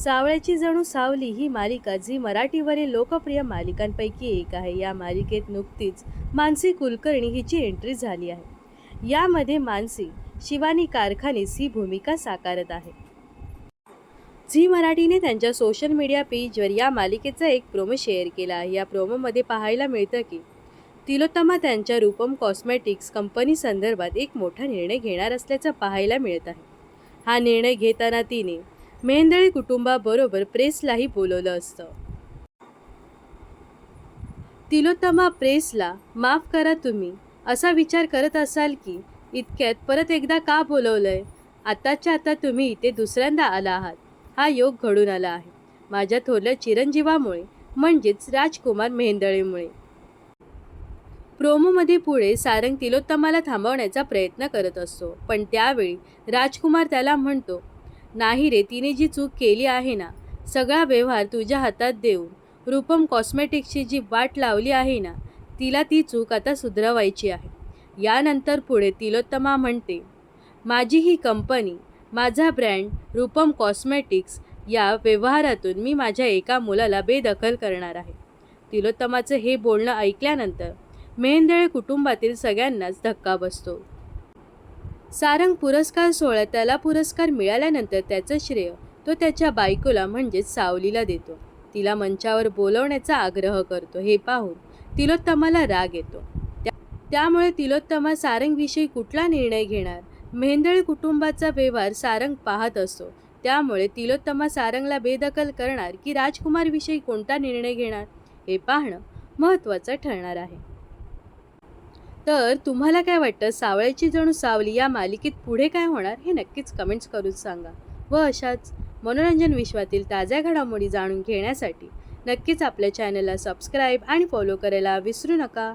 सावळ्याची जणू सावली ही मालिका झी मराठीवरील लोकप्रिय मालिकांपैकी एक आहे. या मालिकेत नुकतीच मानसी कुलकर्णी हिची एंट्री झाली आहे. यामध्ये मानसी शिवानी कारखानीस ही भूमिका साकारत आहे. झी मराठीने त्यांच्या सोशल मीडिया पेजवर या मालिकेचा एक प्रोमो शेअर केला आहे. या प्रोमोमध्ये पाहायला मिळतं की तिलोत्तमा त्यांच्या रूपम कॉस्मेटिक्स कंपनी संदर्भात एक मोठा निर्णय घेणार असल्याचं पाहायला मिळत आहे. हा निर्णय घेताना तिने मेंदळी कुटुंबाबरोबर प्रेसलाही बोलवलं असतं. तिलोत्तमा प्रेसला माफ करा तुम्ही असा विचार करत असाल की इतक्यात परत एकदा का बोलवलंय? आताच्या आता तुम्ही इथे दुसऱ्यांदा आला आहात. हा योग घडून आला आहे. माझ्या थोरल्या चिरंजीवामुळे म्हणजेच राजकुमार मेहेंदळेमुळे प्रोमोमध्ये पुढे सारंग तिलोत्तमाला थांबवण्याचा प्रयत्न करत असतो. पण त्यावेळी राजकुमार त्याला म्हणतो नाही रे तिने जी चूक केली आहे ना सगळा व्यवहार तुझ्या हातात देऊन रूपम कॉस्मेटिक्सची जी वाट लावली आहे ना तिला ती चूक आता सुधरवायची आहे. यानंतर पुढे तिलोत्तमा म्हणते माझी ही कंपनी माझा ब्रँड रूपम कॉस्मेटिक्स या व्यवहारातून मी माझ्या एका मुलाला बेदखल करणार आहे. तिलोत्तमाचं हे बोलणं ऐकल्यानंतर मेहेंदळे कुटुंबातील सगळ्यांनाच धक्का बसतो. सारंग पुरस्कार सोहळ्यात त्याला पुरस्कार मिळाल्यानंतर त्याचं श्रेय तो त्याच्या बायकोला म्हणजेच सावलीला देतो. तिला मंचावर बोलवण्याचा आग्रह करतो. हे पाहून तिलोत्तमाला राग येतो. त्या- त्यामुळे तिलोत्तमा सारंगविषयी कुठला निर्णय घेणार? मेहेंदळे कुटुंबाचा व्यवहार सारंग पाहत असतो. त्यामुळे तिलोत्तमा सारंगला बेदखल करणार की राजकुमारविषयी कोणता निर्णय घेणार? हे पाहणं महत्त्वाचं ठरणार आहे. तर तुम्हाला काय वाटतं सावळ्याची जणू सावली या मालिकेत पुढे काय होणार हे नक्कीच कमेंट्स करून सांगा. व अशाच मनोरंजन विश्वातील ताज्या घडामोडी जाणून घेण्यासाठी नक्कीच आपल्या चॅनलला सबस्क्राईब आणि फॉलो करायला विसरू नका.